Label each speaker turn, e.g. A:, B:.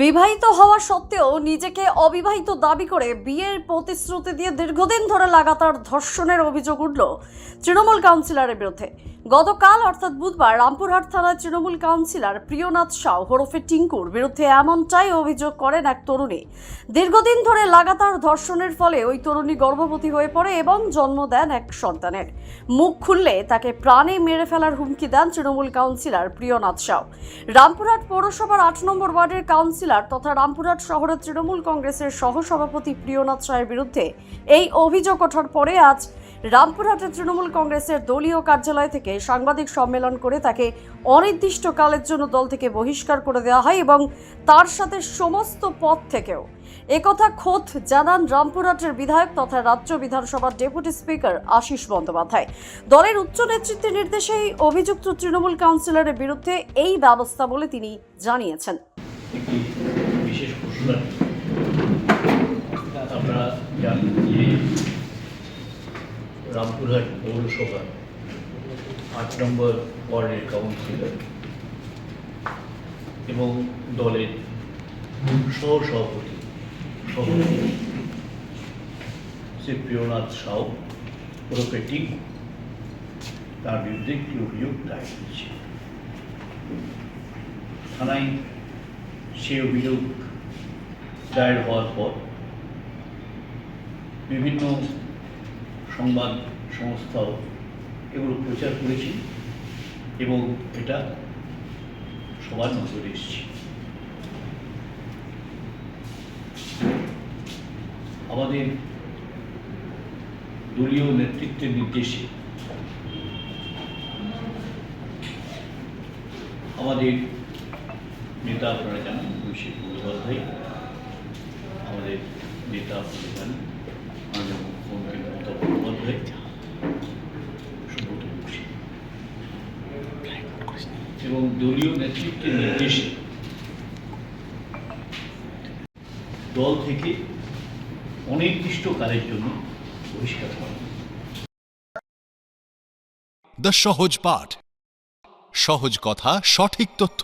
A: বিবাহিত হওয়া সত্ত্বেও নিজেকে অবিবাহিত দাবি করে বিয়ের প্রতিশ্রুতি দিয়ে দীর্ঘদিন ধরে লাগাতার ধর্ষণের অভিযোগ উঠল তৃণমূল কাউন্সিলরের বিরুদ্ধে। গতকাল, অর্থাৎ বুধবার, রামপুরহাট থানার তৃণমূল কাউন্সিলর প্রিয়নাথ সাউ হরফে টিঙ্কুর বিরুদ্ধে এমনটাই অভিযোগ করেন এক তরুণী। দীর্ঘদিন ধরে লাগাতার ধর্ষণের ফলে ওই তরুণী গর্ভবতী হয়ে পড়ে এবং জন্ম দেন এক সন্তানের। মুখ খুললে তাকে প্রাণে মেরে ফেলার হুমকি দেন তৃণমূল কাউন্সিলর প্রিয়নাথ সাউ। রামপুরহাট পৌরসভার আট নম্বর ওয়ার্ডের কাউন্সিলর তথা রামপুরহাট শহরের তৃণমূল কংগ্রেসের সহসভাপতি প্রিয়নাথ সাহের বিরুদ্ধে এই অভিযোগ ওঠার পরে আজ রামপুরহাটের তৃণমূল কংগ্রেসের দলীয় কার্যালয় থেকে সাংবাদিক সম্মেলন করে তাকে অনির্দিষ্টকালের জন্য দল থেকে বহিষ্কার করে দেওয়া হয় এবং তার সাথে সমস্ত পদ থেকেও। একথা খোদ জানান রামপুরহাটের বিধায়ক তথা রাজ্য বিধানসভার ডেপুটি স্পিকার আশিস বন্দ্যোপাধ্যায়। দলের উচ্চ নেতৃত্বের নির্দেশে এই অভিযুক্ত তৃণমূল কাউন্সিলরের বিরুদ্ধে এই ব্যবস্থা বলে তিনি জানিয়েছেন।
B: আমরা রামপুরহাট পৌরসভা, আট নম্বর ওয়ার্ডের কাউন্সিলর এবং দলের সহসভাপতি, সভাপতি শ্রী প্রিয়নাথ সাউ, ওরফে তার বিরুদ্ধে একটি অভিযোগ দায়ের হয়েছে থানায় সেই অভিযোগ দায়ের হওয়ার পর বিভিন্ন সংবাদ সংস্থাও এগুলো প্রচার করেছি এবং এটা সবার নজরে এসছে। আমাদের দলীয় নেতৃত্বের নির্দেশে আমাদের নেতা আপনারা জানেন, অভিষেক বন্দ্যোপাধ্যায়। আমাদের নেতা আপনারা জানেন। এবং দলীয় নেতৃত্বের নির্দেশে দল থেকে অনির্দিষ্টকালের জন্য বহিষ্কার করা।
C: দ্য সহজ পাঠ সহজ কথা সঠিক তথ্য।